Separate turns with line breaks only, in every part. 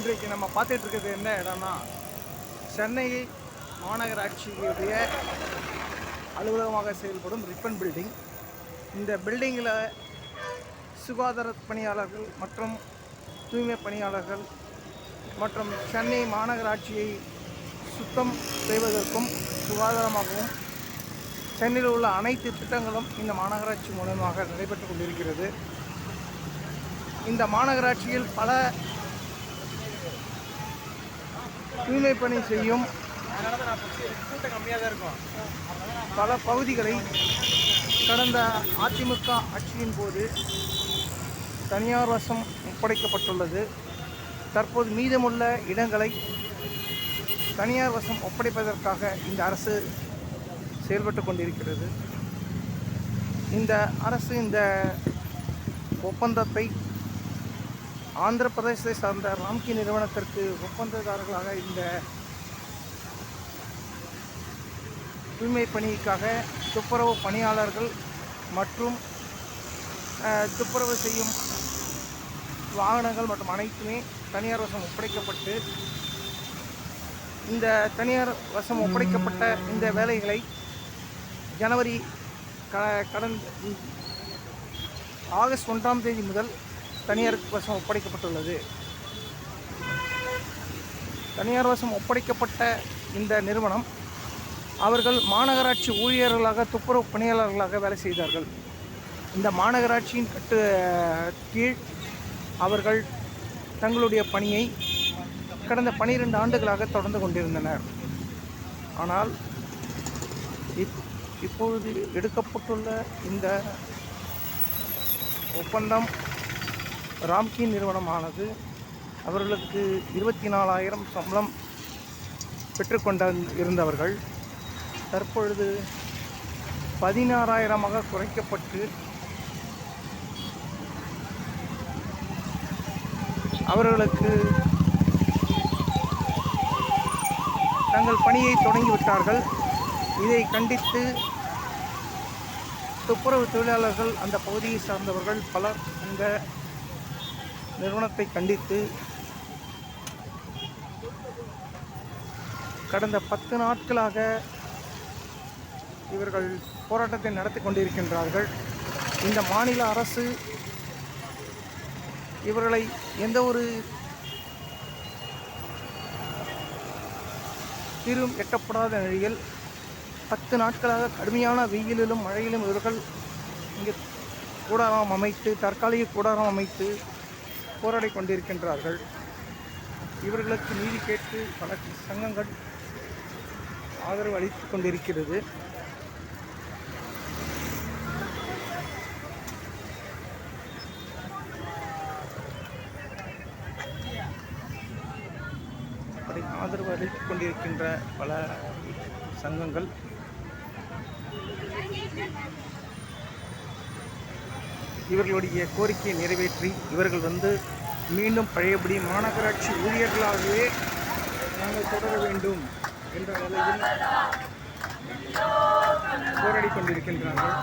இன்றைக்கு நம்ம பார்த்துட்டு இருக்கிறது என்ன இடம்னா சென்னை மாநகராட்சியுடைய அலுவலகமாக செயல்படும் ரிப்பன் பில்டிங் இந்த பில்டிங்கில் சுகாதார பணியாளர்கள் மற்றும் தூய்மை பணியாளர்கள் மற்றும் சென்னை மாநகராட்சியை சுத்தம் செய்வதற்கும் சுகாதாரமாகவும் சென்னையில் உள்ள அனைத்து திட்டங்களும் இந்த மாநகராட்சி மூலமாக நடைபெற்று கொண்டிருக்கிறது. இந்த மாநகராட்சியில் பல தூய்மை பணி செய்யும் கம்மியாக தான் இருக்கும் பல பகுதிகளை கடந்த அதிமுக ஆட்சியின் போது தனியார் வசம் ஒப்படைக்கப்பட்டுள்ளது. தற்போது மீதமுள்ள இடங்களை தனியார் வசம் ஒப்படைப்பதற்காக இந்த அரசு செயல்பட்டு கொண்டிருக்கிறது. இந்த அரசு இந்த ஒப்பந்தத்தை ஆந்திர பிரதேசத்தை சார்ந்த ராம்கி நிறுவனத்திற்கு ஒப்பந்ததாரர்களாக இந்த தூய்மை பணிக்காக துப்புரவு பணியாளர்கள் மற்றும் துப்புரவு செய்யும் வாகனங்கள் மற்றும் அனைத்துமே தனியார் வசம் ஒப்படைக்கப்பட்டு இந்த தனியார் வசம் ஒப்படைக்கப்பட்ட இந்த வேலைகளை ஜனவரி க கடந்த ஆகஸ்ட் ஒன்றாம் தேதி முதல் தனியார் வசம் ஒப்படைக்கப்பட்டுள்ளது. தனியார் வசம் ஒப்படைக்கப்பட்ட இந்த நிறுவனம் அவர்கள் மாநகராட்சி ஊழியர்களாக துப்புரவு பணியாளர்களாக வேலை செய்தார்கள். இந்த மாநகராட்சியின் கட்டு கீழ் அவர்கள் தங்களுடைய பணியை கடந்த பனிரெண்டு ஆண்டுகளாக தொடர்ந்து கொண்டிருந்தனர். ஆனால் இப் இப்பொழுது எடுக்கப்பட்டுள்ள இந்த ஒப்பந்தம் ராம்கி நிறுவனமானது அவர்களுக்கு இருபத்தி நாலாயிரம் சம்பளம் பெற்றுக்கொண்ட இருந்தவர்கள். தற்பொழுது பதினாறாயிரமாக குறைக்கப்பட்டு அவர்களுக்கு தங்கள் பணியை தொடங்கிவிட்டார்கள். இதை கண்டித்து துப்புரவு தொழிலாளர்கள் அந்த பகுதியை சார்ந்தவர்கள் பலர் இந்த நிறுவனத்தை கண்டித்து கடந்த பத்து நாட்களாக இவர்கள் போராட்டத்தை நடத்தி கொண்டிருக்கின்றார்கள். இந்த மாநில அரசு இவர்களை எந்த ஒரு தீர்வும் எட்டப்படாத நிலையில் பத்து நாட்களாக கடுமையான வெயிலிலும் மழையிலும் இவர்கள் இங்கே கூடாரம் அமைத்து தற்காலிக கூடாரம் அமைத்து போராடி கொண்டிருக்கின்றார்கள் இவர்களுக்கு நீதி கேட்டு பல சங்கங்கள் ஆதரவு அளித்துக் கொண்டிருக்கிறது அப்படி ஆதரவு அளித்துக் கொண்டிருக்கின்ற பல சங்கங்கள். இவர்களுடைய கோரிக்கையை நிறைவேற்றி இவர்கள் வந்து மீண்டும் பழையபடி மாநகராட்சி ஊழியர்களாகவே நாங்கள் தொடர வேண்டும் என்ற நிலையில் போராடி கொண்டிருக்கின்றார்கள்.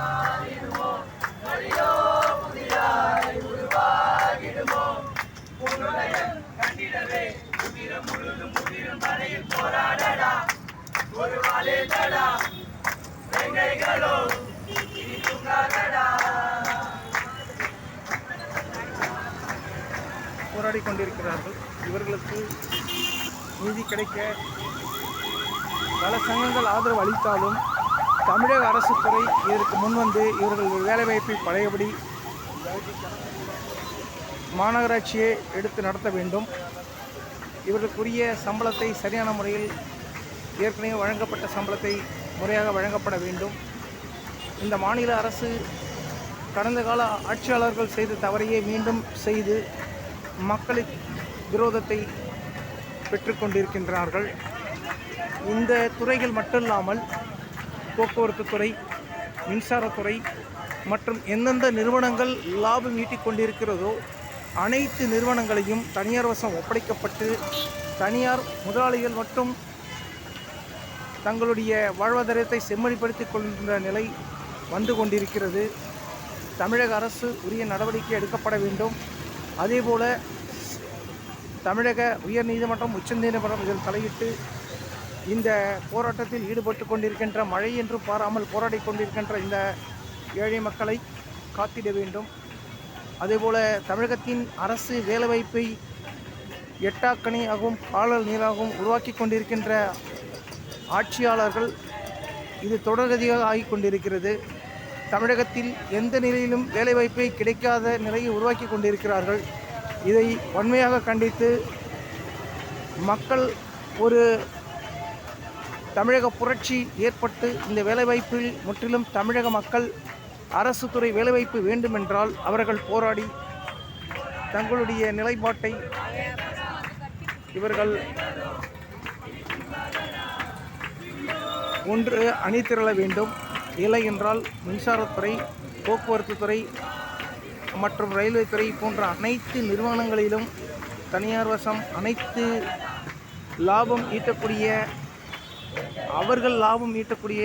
போராடி கொண்டிருக்கிறார்கள். இவர்களுக்கு நீதி கிடைக்க பல சங்கங்கள் ஆதரவு அளித்தாலும் தமிழக அரசு துறை இதற்கு முன்வந்து இவர்கள் வேலைவாய்ப்பை பழையபடி மாநகராட்சியை எடுத்து நடத்த வேண்டும். இவர்களுக்குரிய சம்பளத்தை சரியான முறையில் ஏற்கனவே வழங்கப்பட்ட சம்பளத்தை முறையாக வழங்கப்பட வேண்டும். இந்த மாநில அரசு கடந்த கால ஆட்சியாளர்கள் செய்த தவறையே மீண்டும் செய்து மக்களின் விரோதத்தை பெற்றுக்கொண்டிருக்கின்றார்கள். இந்த துறைகள் மட்டும் இல்லாமல் போக்குவரத்து துறை மின்சாரத்துறை மற்றும் எந்தெந்த நிறுவனங்கள் லாபம் ஈட்டிக் கொண்டிருக்கிறதோ அனைத்து நிறுவனங்களையும் தனியார் வசம் ஒப்படைக்கப்பட்டு தனியார் முதலாளிகள் மட்டும் தங்களுடைய வாழ்வாதாரத்தை செம்மொழிப்படுத்திக் கொள்கின்ற நிலை வந்து கொண்டிருக்கிறது. தமிழக அரசு உரிய நடவடிக்கை எடுக்கப்பட வேண்டும். அதேபோல தமிழக உயர்நீதிமன்றம் உச்சநீதிமன்றம் இதில் தலையிட்டு இந்த போராட்டத்தில் ஈடுபட்டு கொண்டிருக்கின்ற மழை என்று பாராமல் போராடி கொண்டிருக்கின்ற இந்த ஏழை மக்களை காத்திட வேண்டும். அதேபோல தமிழகத்தின் அரசு வேலைவாய்ப்பை எட்டாக்கணியாகவும் காலல் நீராகவும் உருவாக்கி கொண்டிருக்கின்ற ஆட்சியாளர்கள் இது தொடர்கதியாக ஆகிக் கொண்டிருக்கிறது. தமிழகத்தில் எந்த நிலையிலும் வேலைவாய்ப்பை கிடைக்காத நிலையை உருவாக்கி கொண்டிருக்கிறார்கள். இதை வன்மையாக கண்டித்து மக்கள் ஒரு தமிழக புரட்சி ஏற்பட்டு இந்த வேலைவாய்ப்பில் முற்றிலும் தமிழக மக்கள் அரசு துறை வேலைவாய்ப்பு வேண்டுமென்றால் அவர்கள் போராடி தங்களுடைய நிலைப்பாட்டை இவர்கள் ஒன்று அணி திரள வேண்டும். இல்லை என்றால் மின்சாரத்துறை போக்குவரத்து துறை மற்றும் ரயில்வே துறை போன்ற அனைத்து நிறுவனங்களிலும் தனியார் வசம் அனைத்து லாபம் ஈட்டக்கூடிய அவர்கள் லாபம் ஈட்டக்கூடிய